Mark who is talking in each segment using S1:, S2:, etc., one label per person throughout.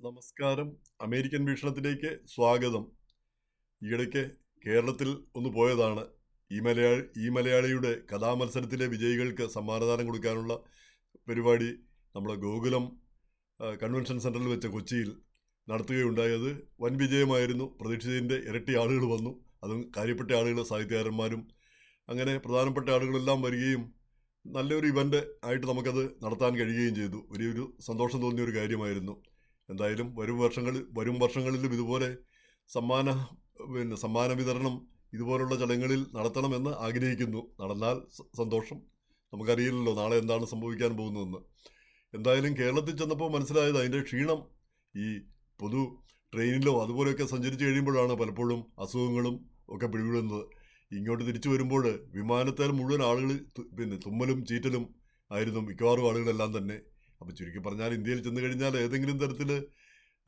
S1: നമസ്കാരം. അമേരിക്കൻ വീക്ഷണത്തിലേക്ക് സ്വാഗതം. ഈയിടയ്ക്ക് കേരളത്തിൽ ഒന്ന് പോയതാണ്. ഈ മലയാളി ഈ മലയാളിയുടെ കഥാമത്സരത്തിലെ വിജയികൾക്ക് സമ്മാനദാനം കൊടുക്കാനുള്ള പരിപാടി നമ്മുടെ ഗോകുലം കൺവെൻഷൻ സെന്ററിൽ വെച്ച കൊച്ചിയിൽ നടത്തുകയുണ്ടായത്. വൻ വിജയമായിരുന്നു. പ്രതീക്ഷിച്ചതിന്റെ ഇരട്ടി ആളുകൾ വന്നു. അതും കാര്യപ്പെട്ട ആളുകൾ സാഹിത്യകാരന്മാരും അങ്ങനെ പ്രധാനപ്പെട്ട ആളുകളെല്ലാം വരികയും നല്ലൊരു ഇവന്റ് ആയിട്ട് നമുക്കത് നടത്താൻ കഴിയുകയും ചെയ്തു. വലിയൊരു സന്തോഷം തോന്നിയ ഒരു കാര്യമായിരുന്നു. എന്തായാലും വരും വർഷങ്ങളിൽ വരും വർഷങ്ങളിലും ഇതുപോലെ സമ്മാന പിന്നെ സമ്മാന വിതരണം ഇതുപോലുള്ള ചടങ്ങുകളിൽ നടത്തണമെന്ന് ആഗ്രഹിക്കുന്നു. നടന്നാൽ സന്തോഷം. നമുക്കറിയില്ലല്ലോ നാളെ എന്താണ് സംഭവിക്കാൻ പോകുന്നതെന്ന്. എന്തായാലും കേരളത്തിൽ ചെന്നപ്പോൾ മനസ്സിലായത് അതിന്റെ ക്ഷീണം. ഈ പൊതു ട്രെയിനിലോ അതുപോലെയൊക്കെ സഞ്ചരിച്ച് കഴിയുമ്പോഴാണ് പലപ്പോഴും അസുഖങ്ങളും ഒക്കെ പിടിപെടുന്നത്. ഇങ്ങോട്ട് തിരിച്ചു വരുമ്പോൾ വിമാനത്താൽ മുഴുവൻ ആളുകൾ പിന്നെ തുമ്മലും ചീറ്റലും ആയിരുന്നു മിക്കവാറും ആളുകളെല്ലാം തന്നെ. അപ്പോൾ ചുരുക്കി പറഞ്ഞാൽ ഇന്ത്യയിൽ ചെന്ന് കഴിഞ്ഞാൽ ഏതെങ്കിലും തരത്തിൽ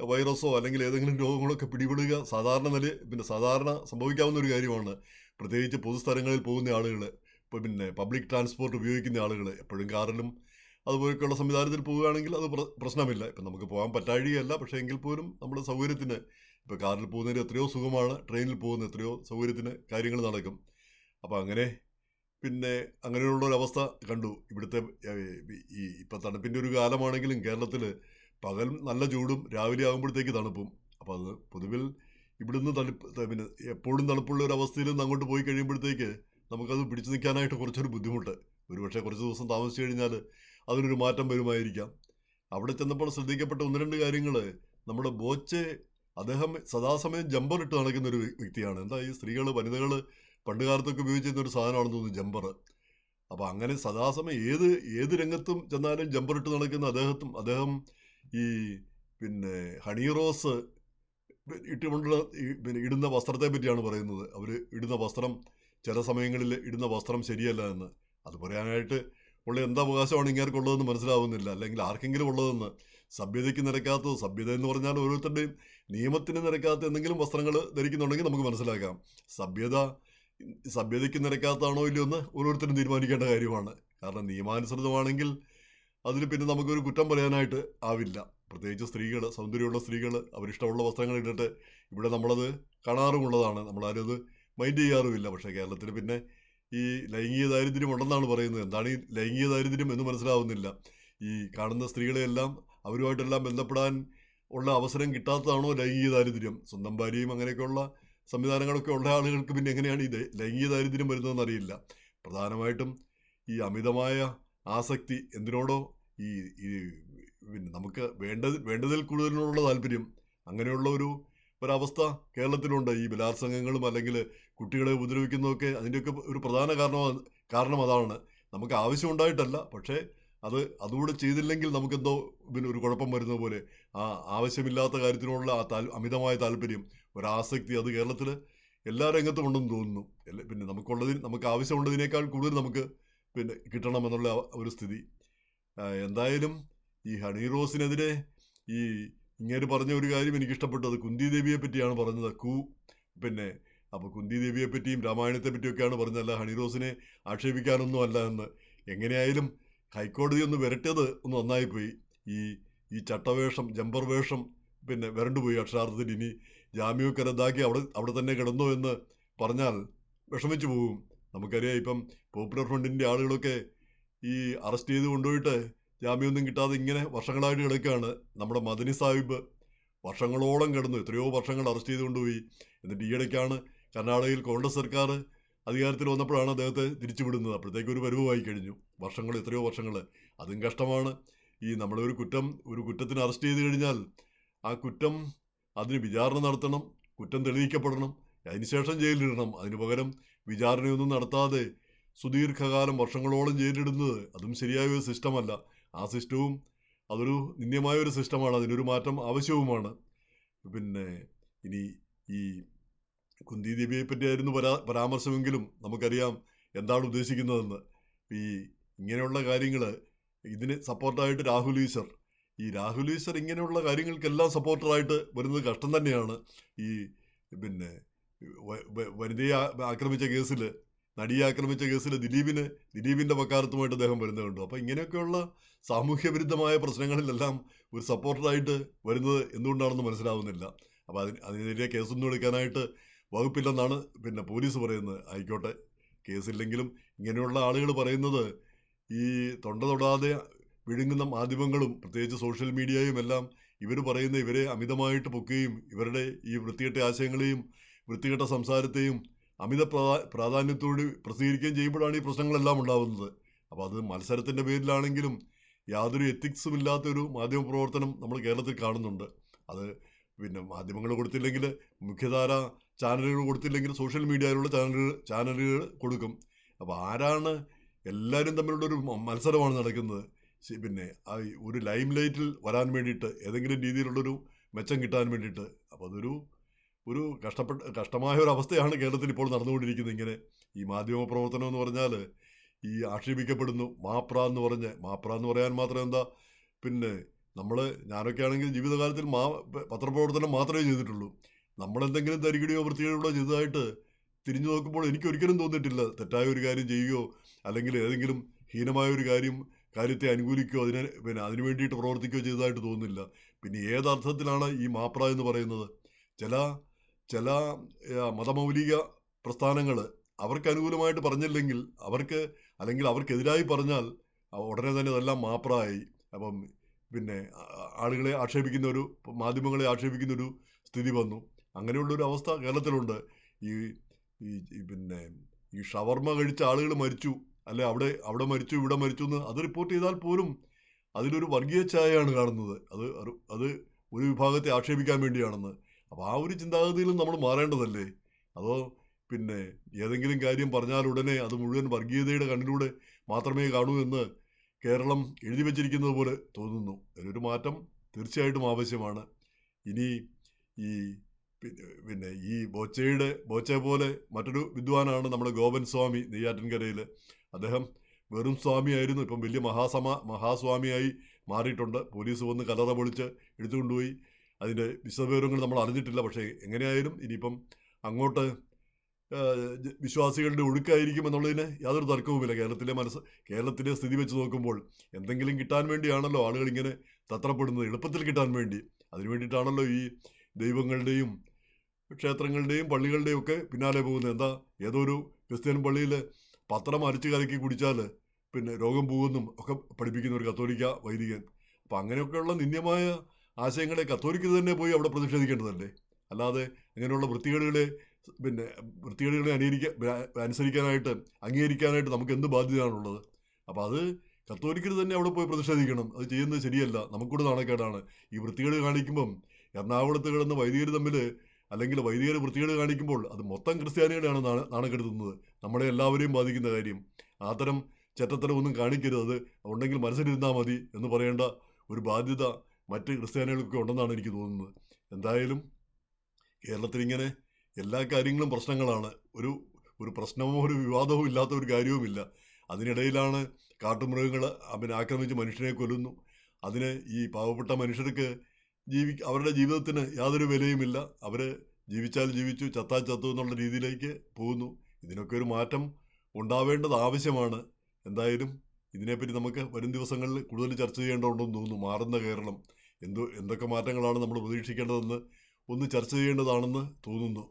S1: വൈറസോ അല്ലെങ്കിൽ ഏതെങ്കിലും രോഗങ്ങളൊക്കെ പിടിപെടുക സാധാരണ നില പിന്നെ സാധാരണ സംഭവിക്കാവുന്ന ഒരു കാര്യമാണ്. പ്രത്യേകിച്ച് പൊതുസ്ഥലങ്ങളിൽ പോകുന്ന ആളുകൾ ഇപ്പോൾ പിന്നെ പബ്ലിക് ട്രാൻസ്പോർട്ട് ഉപയോഗിക്കുന്ന ആളുകൾ എപ്പോഴും കാറിലും അതുപോലെയൊക്കെയുള്ള സംവിധാനത്തിൽ പോവുകയാണെങ്കിൽ അത് പ്രശ്നമില്ല. ഇപ്പം നമുക്ക് പോകാൻ പറ്റാഴികയല്ല പക്ഷേ എങ്കിൽ പോലും നമ്മുടെ സൗകര്യത്തിന് ഇപ്പോൾ കാറിൽ പോകുന്നതിന് എത്രയോ സുഖമാണ് ട്രെയിനിൽ പോകുന്ന എത്രയോ സൗകര്യത്തിന് കാര്യങ്ങൾ നടക്കും. അപ്പോൾ അങ്ങനെ പിന്നെ അങ്ങനെയുള്ള അവസ്ഥ കണ്ടു. ഇവിടുത്തെ ഈ ഇപ്പം തണുപ്പിന്റെ ഒരു കാലമാണെങ്കിലും കേരളത്തിൽ പകൽ നല്ല ചൂടും രാവിലെ ആകുമ്പോഴത്തേക്ക് തണുപ്പും. അപ്പോൾ അത് പൊതുവിൽ ഇവിടുന്ന് തണുപ്പ് പിന്നെ എപ്പോഴും തണുപ്പുള്ള ഒരു അവസ്ഥയിൽ നിന്ന് അങ്ങോട്ട് പോയി കഴിയുമ്പോഴത്തേക്ക് നമുക്കത് പിടിച്ചു നിൽക്കാനായിട്ട് കുറച്ചൊരു ബുദ്ധിമുട്ട്. ഒരുപക്ഷെ കുറച്ച് ദിവസം താമസിച്ചു കഴിഞ്ഞാൽ അതിനൊരു മാറ്റം വരുമായിരിക്കാം. അവിടെ ചെന്നപ്പോൾ ശ്രദ്ധിക്കപ്പെട്ട ഒന്ന് രണ്ട് കാര്യങ്ങൾ നമ്മുടെ ബോച്ചെ അദ്ദേഹം സദാസമയം ജമ്പറിട്ട് നടക്കുന്ന ഒരു വ്യക്തിയാണ്. എന്താ ഈ സ്ത്രീകൾ വനിതകൾ പണ്ട് കാലത്തൊക്കെ ഉപയോഗിച്ചിരുന്ന ഒരു സാധനമാണെന്ന് തോന്നുന്നു ജമ്പർ അപ്പോൾ അങ്ങനെ സദാസമയം ഏത് ഏത് രംഗത്തും ചെന്നാലും ജമ്പർ ഇട്ട് നടക്കുന്ന അദ്ദേഹത്തും അദ്ദേഹം ഈ പിന്നെ ഹണി റോസ് ഈ പിന്നെ ഇടുന്ന വസ്ത്രത്തെ പറ്റിയാണ് പറയുന്നത്. അവർ ഇടുന്ന വസ്ത്രം ചില സമയങ്ങളിൽ ഇടുന്ന വസ്ത്രം ശരിയല്ല എന്ന്. അത് പറയാനായിട്ട് ഉള്ള എന്ത് അവകാശമാണ് ഇങ്ങേർക്കുള്ളതെന്ന് മനസ്സിലാവുന്നില്ല. അല്ലെങ്കിൽ ആർക്കെങ്കിലും ഉള്ളതെന്ന്. സഭ്യതയ്ക്ക് നിരക്കാത്ത സഭ്യത എന്ന് പറഞ്ഞാൽ ഓരോരുത്തരുടെയും നിയമത്തിന് നിരക്കാത്ത എന്തെങ്കിലും വസ്ത്രങ്ങൾ ധരിക്കുന്നുണ്ടെങ്കിൽ നമുക്ക് മനസ്സിലാക്കാം. സഭ്യത സഭ്യതയ്ക്ക് നിരക്കാത്തതാണോ ഇല്ലയോ എന്ന് ഓരോരുത്തരും തീരുമാനിക്കേണ്ട കാര്യമാണ്. കാരണം നിയമാനുസൃതമാണെങ്കിൽ അതിൽ പിന്നെ നമുക്കൊരു കുറ്റം പറയാനായിട്ട് ആവില്ല. പ്രത്യേകിച്ച് സ്ത്രീകൾ സൗന്ദര്യമുള്ള സ്ത്രീകൾ അവരിഷ്ടമുള്ള വസ്ത്രങ്ങൾ ഇട്ടിട്ട് ഇവിടെ നമ്മളത് കാണാറുമുള്ളതാണ്. നമ്മളാരും അത് മൈൻഡ് ചെയ്യാറുമില്ല. പക്ഷേ കേരളത്തിൽ പിന്നെ ഈ ലൈംഗിക ദാരിദ്ര്യം ഉണ്ടെന്നാണ് പറയുന്നത്. എന്താണ് ഈ ലൈംഗിക ദാരിദ്ര്യം എന്ന് മനസ്സിലാവുന്നില്ല. ഈ കാണുന്ന സ്ത്രീകളെയെല്ലാം അവരുമായിട്ടെല്ലാം ബന്ധപ്പെടാൻ ഉള്ള അവസരം കിട്ടാത്തതാണോ ലൈംഗിക ദാരിദ്ര്യം? സ്വന്തം ഭാര്യയും അങ്ങനെയൊക്കെയുള്ള സംവിധാനങ്ങളൊക്കെ ഉള്ള ആളുകൾക്ക് പിന്നെ എങ്ങനെയാണ് ഈ ലൈംഗിക ദാരിദ്ര്യം വരുന്നതെന്ന് അറിയില്ല. പ്രധാനമായിട്ടും ഈ അമിതമായ ആസക്തി എന്തിനോടോ ഈ പിന്നെ നമുക്ക് വേണ്ടത് വേണ്ടതിൽ കൂടുതലിനോടുള്ള താല്പര്യം അങ്ങനെയുള്ള ഒരു ഒരവസ്ഥ കേരളത്തിലുണ്ട്. ഈ ബലാത്സംഗങ്ങളും അല്ലെങ്കിൽ കുട്ടികളെ ഉപദ്രവിക്കുന്നതൊക്കെ അതിന്റെയൊക്കെ ഒരു പ്രധാന കാരണം കാരണം അതാണ്. നമുക്ക് ആവശ്യമുണ്ടായിട്ടല്ല. പക്ഷേ അത് അതുകൂടെ ചെയ്തില്ലെങ്കിൽ നമുക്കെന്തോ പിന്നെ ഒരു കുഴപ്പം വരുന്ന പോലെ. ആ ആവശ്യമില്ലാത്ത കാര്യത്തിനോടുള്ള ആ താൽ അമിതമായ താല്പര്യം ഒരാസക്തി അത് കേരളത്തിൽ എല്ലാ രംഗത്തും ഉണ്ടെന്ന് തോന്നുന്നു. പിന്നെ നമുക്കുള്ളതിന് നമുക്ക് ആവശ്യമുള്ളതിനേക്കാൾ കൂടുതൽ നമുക്ക് പിന്നെ കിട്ടണമെന്നുള്ള എന്നുള്ള ഒരു സ്ഥിതി. എന്തായാലും ഈ ഹണി റോസിനെതിരെ ഈ ഇങ്ങനെ പറഞ്ഞ ഒരു കാര്യം എനിക്കിഷ്ടപ്പെട്ടത് കുന്തി ദേവിയെ പറ്റിയാണ് പറഞ്ഞത് കു പിന്നെ അപ്പോൾ കുന്തി ദേവിയെ പറ്റിയും രാമായണത്തെ പറ്റിയൊക്കെയാണ് പറഞ്ഞതല്ല ഹണി റോസിനെ ആക്ഷേപിക്കാനൊന്നും അല്ല എന്ന്. എങ്ങനെയായാലും ഹൈക്കോടതി ഒന്ന് വരട്ടിയത് ഒന്ന് നന്നായിപ്പോയി ഈ ഈ ചട്ടവേഷം ജമ്പർ വേഷം പിന്നെ വരണ്ടുപോയി അക്ഷരാർത്ഥത്തിൽ. ഇനി ജാമ്യമൊക്കെ റദ്ദാക്കി അവിടെ അവിടെ തന്നെ കിടന്നോ എന്ന് പറഞ്ഞാൽ വിഷമിച്ചു പോകും നമുക്കറിയാം ഇപ്പം പോപ്പുലർ ഫ്രണ്ടിന്റെ ആളുകളൊക്കെ ഈ അറസ്റ്റ് ചെയ്ത് കൊണ്ടുപോയിട്ട് ജാമ്യമൊന്നും കിട്ടാതെ ഇങ്ങനെ വർഷങ്ങളായിട്ട് കിടക്കുകയാണ്. നമ്മുടെ മദനി സാഹിബ് വർഷങ്ങളോളം കിടന്നു. എത്രയോ വർഷങ്ങൾ അറസ്റ്റ് ചെയ്ത് കൊണ്ടുപോയി. എന്നിട്ട് ഈയിടയ്ക്കാണ് കർണാടകയിൽ കോൺഗ്രസ് സർക്കാർ അധികാരത്തിൽ വന്നപ്പോഴാണ് അദ്ദേഹത്തെ തിരിച്ചുവിടുന്നത്. അപ്പോഴത്തേക്ക് ഒരു പരുവമായി കഴിഞ്ഞു. വർഷങ്ങൾ എത്രയോ വർഷങ്ങൾ. അതും കഷ്ടമാണ്. ഈ നമ്മളൊരു കുറ്റം ഒരു കുറ്റത്തിന് അറസ്റ്റ് ചെയ്ത് കഴിഞ്ഞാൽ ആ കുറ്റം അതിന് വിചാരണ നടത്തണം കുറ്റം തെളിയിക്കപ്പെടണം. അതിനുശേഷം ജയിലിലിടണം. അതിനു പകരം വിചാരണയൊന്നും നടത്താതെ സുദീർഘകാലം വർഷങ്ങളോളം ജയിലിടുന്നത് അതും ശരിയായ ഒരു സിസ്റ്റമല്ല. ആ സിസ്റ്റവും അതൊരു നിന്ദ്യമായ ഒരു സിസ്റ്റമാണ്. അതിനൊരു മാറ്റം ആവശ്യവുമാണ്. പിന്നെ ഇനി ഈ കുന്തി ദേവിയെ പറ്റിയായിരുന്നു പരാ പരാമർശമെങ്കിലും നമുക്കറിയാം എന്താണ് ഉദ്ദേശിക്കുന്നതെന്ന്. ഈ ഇങ്ങനെയുള്ള കാര്യങ്ങൾ ഇതിന് സപ്പോർട്ടായിട്ട് രാഹുൽ ഈശ്വർ. ഈ രാഹുൽ ഈശ്വർ ഇങ്ങനെയുള്ള കാര്യങ്ങൾക്കെല്ലാം സപ്പോർട്ടറായിട്ട് വരുന്നത് കഷ്ടം തന്നെയാണ്. ഈ പിന്നെ വനിതയെ ആക്രമിച്ച കേസിൽ നടിയെ ആക്രമിച്ച കേസിൽ ദിലീപിന് ദിലീപിന്റെ വക്കാലത്തുമായിട്ട് അദ്ദേഹം വരുന്നത് കണ്ടു. അപ്പോൾ ഇങ്ങനെയൊക്കെയുള്ള സാമൂഹ്യ വിരുദ്ധമായ പ്രശ്നങ്ങളിലെല്ലാം ഒരു സപ്പോർട്ടറായിട്ട് വരുന്നത് എന്തുകൊണ്ടാണെന്ന് മനസ്സിലാവുന്നില്ല. അപ്പോൾ അതിന് അതിനെതിരെ കേസൊന്നും എടുക്കാനായിട്ട് വകുപ്പില്ലെന്നാണ് പിന്നെ പോലീസ് പറയുന്നത്. ആയിക്കോട്ടെ കേസില്ലെങ്കിലും ഇങ്ങനെയുള്ള ആളുകൾ പറയുന്നത് ഈ തൊണ്ട തൊടാതെ വിഴുങ്ങുന്ന മാധ്യമങ്ങളും പ്രത്യേകിച്ച് സോഷ്യൽ മീഡിയയും എല്ലാം ഇവർ പറയുന്ന ഇവരെ അമിതമായിട്ട് പൊക്കുകയും ഇവരുടെ ഈ വൃത്തികെട്ട ആശയങ്ങളെയും വൃത്തികെട്ട സംസാരത്തെയും അമിത പ്രാ പ്രാധാന്യത്തോട് പ്രസിദ്ധീകരിക്കുകയും ചെയ്യുമ്പോഴാണ് ഈ പ്രശ്നങ്ങളെല്ലാം ഉണ്ടാകുന്നത്. അപ്പോൾ അത് മത്സരത്തിന്റെ പേരിലാണെങ്കിലും യാതൊരു എത്തിക്സും ഇല്ലാത്തൊരു മാധ്യമ പ്രവർത്തനം നമ്മൾ കേരളത്തിൽ കാണുന്നുണ്ട്. അത് പിന്നെ മാധ്യമങ്ങൾ കൊടുത്തില്ലെങ്കിൽ മുഖ്യധാര ചാനലുകൾ കൊടുത്തില്ലെങ്കിൽ സോഷ്യൽ മീഡിയയിലുള്ള ചാനലുകൾ ചാനലുകൾ കൊടുക്കും. അപ്പോൾ ആരാണ് എല്ലാവരും തമ്മിലുള്ള ഒരു മത്സരമാണ് നടക്കുന്നത്. പിന്നെ ആ ഒരു ലൈം ലൈറ്റിൽ വരാൻ വേണ്ടിയിട്ട് ഏതെങ്കിലും രീതിയിലുള്ളൊരു മെച്ചം കിട്ടാൻ വേണ്ടിയിട്ട്. അപ്പോൾ അതൊരു ഒരു കഷ്ടപ്പെട്ട കഷ്ടമായ ഒരു അവസ്ഥയാണ് കേരളത്തിൽ ഇപ്പോൾ നടന്നുകൊണ്ടിരിക്കുന്നത്. ഇങ്ങനെ ഈ മാധ്യമ പ്രവർത്തനം എന്ന് പറഞ്ഞാൽ ഈ ആക്ഷേപിക്കപ്പെടുന്നു മാപ്ര എന്ന് പറഞ്ഞ്. മാപ്ര എന്ന് പറയാൻ മാത്രം എന്താ? പിന്നെ നമ്മൾ ഞാനൊക്കെ ആണെങ്കിൽ ജീവിതകാലത്തിൽ മാ പത്രപ്രവർത്തനം മാത്രമേ ചെയ്തിട്ടുള്ളൂ. നമ്മളെന്തെങ്കിലും തരികിടിയോ വൃത്തികേടോ ചെയ്തതായിട്ട് തിരിഞ്ഞു നോക്കുമ്പോൾ എനിക്ക് ഒരിക്കലും തോന്നിയിട്ടില്ല. തെറ്റായ ഒരു കാര്യം ചെയ്യുകയോ അല്ലെങ്കിൽ ഏതെങ്കിലും ഹീനമായ ഒരു കാര്യം കാര്യത്തെ അനുകൂലിക്കുകയോ അതിനെ പിന്നെ അതിനു വേണ്ടിയിട്ട് പ്രവർത്തിക്കുകയോ ചെയ്തതായിട്ട് തോന്നുന്നില്ല. പിന്നെ ഏതർത്ഥത്തിലാണ് ഈ മാപ്ര എന്ന് പറയുന്നത്? ചില ചില മതമൗലിക പ്രസ്ഥാനങ്ങൾ അവർക്ക് അനുകൂലമായിട്ട് പറഞ്ഞില്ലെങ്കിൽ അവർക്ക് അല്ലെങ്കിൽ അവർക്കെതിരായി പറഞ്ഞാൽ ഉടനെ തന്നെ അതെല്ലാം മാപ്രായി അപ്പം പിന്നെ ആളുകളെ ആക്ഷേപിക്കുന്ന ഒരു മാധ്യമങ്ങളെ ആക്ഷേപിക്കുന്ന ഒരു സ്ഥിതി വന്നു. അങ്ങനെയുള്ളൊരു അവസ്ഥ കേരളത്തിലുണ്ട്. ഈ ഈ പിന്നെ ഈ ഷവർമ കഴിച്ച ആളുകൾ മരിച്ചു. അല്ലെ അവിടെ അവിടെ മരിച്ചു ഇവിടെ മരിച്ചു എന്ന് അത് റിപ്പോർട്ട് ചെയ്താൽ പോലും അതിലൊരു വർഗീയ ഛായയാണ് കാണുന്നത്. അത് അത് ഒരു വിഭാഗത്തെ ആക്ഷേപിക്കാൻ വേണ്ടിയാണെന്ന്. അപ്പോൾ ആ ഒരു ചിന്താഗതിയിലും നമ്മൾ മാറേണ്ടതല്ലേ? അതോ പിന്നെ ഏതെങ്കിലും കാര്യം പറഞ്ഞാൽ ഉടനെ അത് മുഴുവൻ വർഗീയതയുടെ കണ്ണിലൂടെ മാത്രമേ കാണൂ എന്ന് കേരളം എഴുതി വച്ചിരിക്കുന്നത് പോലെ തോന്നുന്നു. അതിനൊരു മാറ്റം തീർച്ചയായിട്ടും ആവശ്യമാണ്. ഇനി ഈ പിന്നെ ഈ ബോച്ചയുടെ ബോച്ച പോലെ മറ്റൊരു വിദ്വാനാണ് നമ്മുടെ ഗോപൻ സ്വാമി നെയ്യാറ്റിൻകരയിൽ. അദ്ദേഹം വെറും സ്വാമിയായിരുന്നു. ഇപ്പം വലിയ മഹാസമ മഹാസ്വാമിയായി മാറിയിട്ടുണ്ട്. പോലീസ് വന്ന് കലറ പൊളിച്ച് എടുത്തുകൊണ്ടുപോയി. അതിന്റെ വിശദവിവരങ്ങൾ നമ്മൾ അറിഞ്ഞിട്ടില്ല. പക്ഷേ എങ്ങനെയായാലും ഇനിയിപ്പം അങ്ങോട്ട് വിശ്വാസികളുടെ ഒഴുക്കായിരിക്കും എന്നുള്ളതിന് യാതൊരു തർക്കവുമില്ല. കേരളത്തിലെ മനസ്സ് കേരളത്തിലെ സ്ഥിതി വെച്ച് നോക്കുമ്പോൾ എന്തെങ്കിലും കിട്ടാൻ വേണ്ടിയാണല്ലോ ആളുകൾ ഇങ്ങനെ തത്രപ്പെടുന്നത്. എളുപ്പത്തിൽ കിട്ടാൻ വേണ്ടി. അതിനു വേണ്ടിയിട്ടാണല്ലോ ഈ ദൈവങ്ങളുടെയും ക്ഷേത്രങ്ങളുടെയും പള്ളികളുടെയും ഒക്കെ പിന്നാലെ പോകുന്നത്. എന്താ ഏതോ ഒരു ക്രിസ്ത്യൻ പള്ളിയിൽ പത്രം അരച്ച് കലക്കി കുടിച്ചാൽ പിന്നെ രോഗം പോകുമെന്നും ഒക്കെ പഠിപ്പിക്കുന്ന ഒരു കത്തോലിക്ക വൈദികൻ. അപ്പം അങ്ങനെയൊക്കെയുള്ള നിന്ദ്യമായ ആശയങ്ങളെ കത്തോലിക്കൽ തന്നെ പോയി അവിടെ പ്രതിഷേധിക്കേണ്ടതല്ലേ? അല്ലാതെ അങ്ങനെയുള്ള വൃത്തികേടുകളെ പിന്നെ വൃത്തികേടുകളെ അനുകരിക്കാൻ അനുസരിക്കാനായിട്ട് അംഗീകരിക്കാനായിട്ട് നമുക്ക് എന്ത് ബാധ്യതയാണുള്ളത്? അപ്പോൾ അത് കത്തോലിക്കർ തന്നെ അവിടെ പോയി പ്രതിഷേധിക്കണം. അത് ചെയ്യുന്നത് ശരിയല്ല. നമുക്കൂടെ നാണക്കേടാണ്. ഈ വൃത്തികേട് കാണിക്കുമ്പം എറണാകുളത്ത് കിടന്ന് വൈദികർ തമ്മിൽ അല്ലെങ്കിൽ വൈദികർ വൃത്തികേട് കാണിക്കുമ്പോൾ അത് മൊത്തം ക്രിസ്ത്യാനികളെയാണ് നാണ നാണക്കെടുത്തുന്നത്. നമ്മളെ എല്ലാവരെയും ബാധിക്കുന്ന കാര്യം. ആത്തരം ചെറ്റത്തരം ഒന്നും കാണിക്കരുത്. അത് ഉണ്ടെങ്കിൽ മനസ്സിലിരുന്നാൽ മതി എന്ന് പറയേണ്ട ഒരു ബാധ്യത മറ്റ് ക്രിസ്ത്യാനികൾക്കൊക്കെ ഉണ്ടെന്നാണ് എനിക്ക് തോന്നുന്നത്. എന്തായാലും കേരളത്തിലിങ്ങനെ എല്ലാ കാര്യങ്ങളും പ്രശ്നങ്ങളാണ്. ഒരു ഒരു പ്രശ്നമോ ഒരു വിവാദമോ ഇല്ലാത്ത ഒരു കാര്യവുമില്ല. അതിനിടയിലാണ് കാട്ടുമൃഗങ്ങൾ അവനെ ആക്രമിച്ച് മനുഷ്യനെ കൊല്ലുന്നു. അതിന് ഈ പാവപ്പെട്ട മനുഷ്യർക്ക് ജീവി അവരുടെ ജീവിതത്തിന് യാതൊരു വിലയുമില്ല. അവർ ജീവിച്ചാൽ ജീവിച്ചു ചത്താൽ ചത്തു എന്നുള്ള രീതിയിലേക്ക് പോകുന്നു. ഇതിനൊക്കെ ഒരു മാറ്റം ഉണ്ടാവേണ്ടത് ആവശ്യമാണ്. എന്തായാലും ഇതിനെപ്പറ്റി നമുക്ക് വരും ദിവസങ്ങളിൽ കൂടുതൽ ചർച്ച ചെയ്യേണ്ടതുണ്ടെന്ന് തോന്നുന്നു. മാറുന്ന കേരളം. എന്തോ എന്തൊക്കെ മാറ്റങ്ങളാണ് നമ്മൾ പ്രതീക്ഷിക്കേണ്ടതെന്ന് ഒന്ന് ചർച്ച ചെയ്യേണ്ടതാണെന്ന് തോന്നുന്നു.